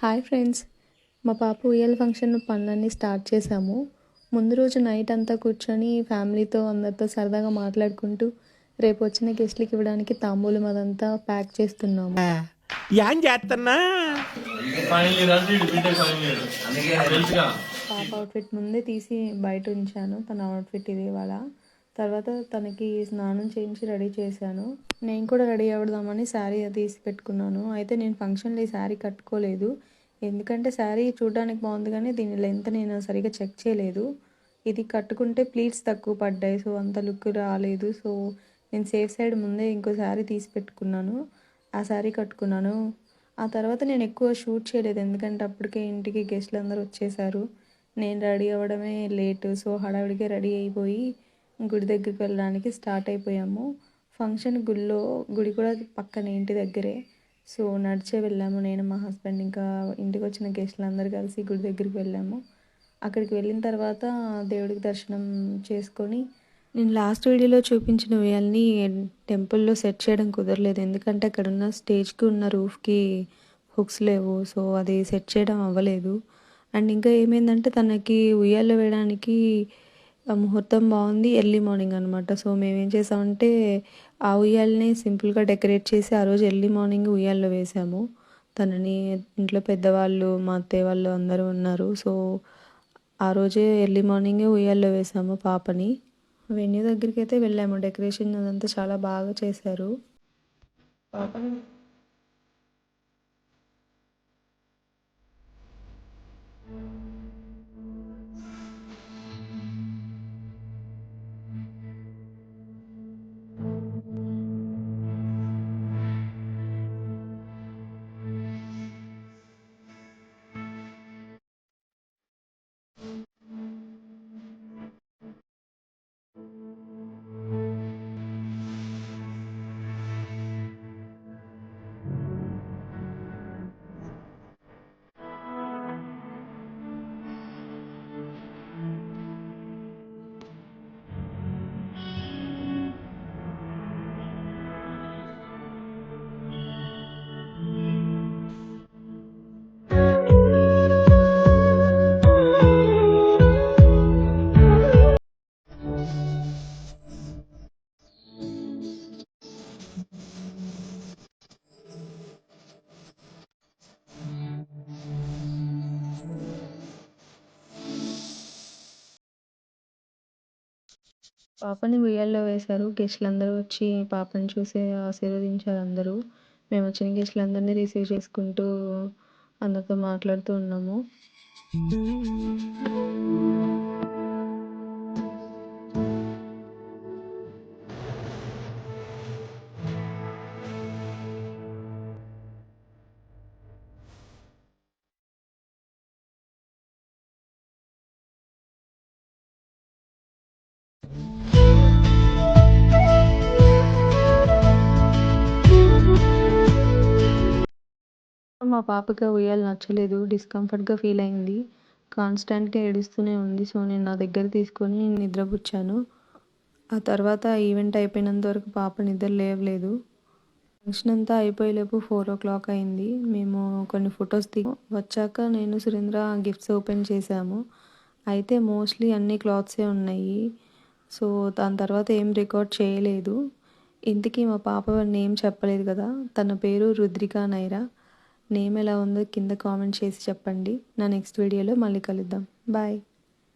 Hi friends. మా పాప ఉయ్యాల ఫంక్షన్ పనులన్నీ స్టార్ట్ చేసాము ముందు రోజు నైట్ అంతా కూర్చొని ఫ్యామిలీతో అందరితో సరదాగా మాట్లాడుకుంటూ రేపు వచ్చిన గెస్ట్లకి ఇవ్వడానికి తాంబూలం అదంతా ప్యాక్ చేస్తున్నాము. ఏం చేస్తున్నా పాప అవుట్ఫిట్ ముందే తీసి బయట ఉంచాను. తన అవుట్ఫిట్ ఇది ఇవాళ. తర్వాత తనకి స్నానం చేయించి రెడీ చేశాను. నేను కూడా రెడీ అవ్వదామని శారీ తీసి పెట్టుకున్నాను. అయితే నేను ఫంక్షన్లో ఈ శారీ కట్టుకోలేదు. ఎందుకంటే శారీ చూడడానికి బాగుంది కానీ దీని లెంత్ నేను సరిగా చెక్ చేయలేదు. ఇది కట్టుకుంటే ప్లీట్స్ తక్కువ పడ్డాయి సో అంత లుక్ రాలేదు. సో నేను సేఫ్ సైడ్ ముందే ఇంకో శారీ తీసి పెట్టుకున్నాను. ఆ శారీ కట్టుకున్నాను. ఆ తర్వాత నేను ఎక్కువ షూట్ చేయలేదు. ఎందుకంటే అప్పటికే ఇంటికి గెస్ట్లు అందరూ వచ్చేసారు. నేను రెడీ అవ్వడమే లేటు. సో హడావిడిగా రెడీ అయిపోయి గుడి దగ్గరికి వెళ్ళడానికి స్టార్ట్ అయిపోయాము. ఫంక్షన్ గుళ్ళో గుడి కూడా పక్కన ఇంటి దగ్గరే. సో నడిచే వెళ్ళాము. నేను మా హస్బెండ్ ఇంకా ఇంటికి వచ్చిన గెస్ట్లు అందరు కలిసి గుడి దగ్గరికి వెళ్ళాము. అక్కడికి వెళ్ళిన తర్వాత దేవుడికి దర్శనం చేసుకొని నేను లాస్ట్ వీడియోలో చూపించిన వేయాలని టెంపుల్లో సెట్ చేయడం కుదరలేదు. ఎందుకంటే అక్కడ ఉన్న స్టేజ్కి ఉన్న రూఫ్కి హుక్స్ లేవు. సో అది సెట్ చేయడం అవ్వలేదు. అండ్ ఇంకా ఏమైందంటే తనకి ఉయ్యాల్లో వేయడానికి ముహూర్తం బాగుంది ఎర్లీ మార్నింగ్ అనమాట సో మేమేం చేసామంటే ఆ ఉయ్యాలని సింపుల్గా డెకరేట్ చేసి ఆ రోజు ఎర్లీ మార్నింగ్ ఉయ్యాల్లో వేసాము. తనని ఇంట్లో పెద్దవాళ్ళు మా అత్తయ్య వాళ్ళు అందరూ ఉన్నారు. సో ఆ రోజే ఎర్లీ మార్నింగే ఉయ్యాల్లో వేసాము పాపని. వెన్యూ దగ్గరికి అయితే వెళ్ళాము. డెకరేషన్ అదంతా చాలా బాగా చేశారు. పాపని పాపని ఉయ్యాల్లో వేశారు. గెస్ట్లు అందరూ వచ్చి పాపని చూసి ఆశీర్వదించారు అందరూ. మేము వచ్చిన గెస్ట్లు అందరినీ రిసీవ్ చేసుకుంటూ అందరితో మాట్లాడుతూ ఉన్నాము. మా పాపకి ఉయ్యాల నచ్చలేదు. డిస్కంఫర్ట్గా ఫీల్ అయింది. కాన్స్టెంట్గా ఏడుస్తూనే ఉంది. సో నేను నా దగ్గర తీసుకొని నిద్రపుచ్చాను. ఆ తర్వాత ఈవెంట్ అయిపోయినంత వరకు పాప నిద్ర లేవలేదు. ఫంక్షన్ అంతా అయిపోయేలోపు ఫోర్ ఓ క్లాక్ అయింది. మేము కొన్ని ఫొటోస్ దిగి వచ్చాక నేను సురేంద్ర గిఫ్ట్స్ ఓపెన్ చేశాము. అయితే మోస్ట్లీ అన్ని క్లాత్సే ఉన్నాయి. సో దాని తర్వాత ఏం రికార్డ్ చేయలేదు. ఇంతకీ మా పాప నేమ్ చెప్పలేదు కదా? తన పేరు రుద్రికా నైరా. నేమ్ ఎలా ఉందో కింద కామెంట్ చేసి చెప్పండి. నా నెక్స్ట్ వీడియోలో మళ్ళీ కలుద్దాం. బాయ్.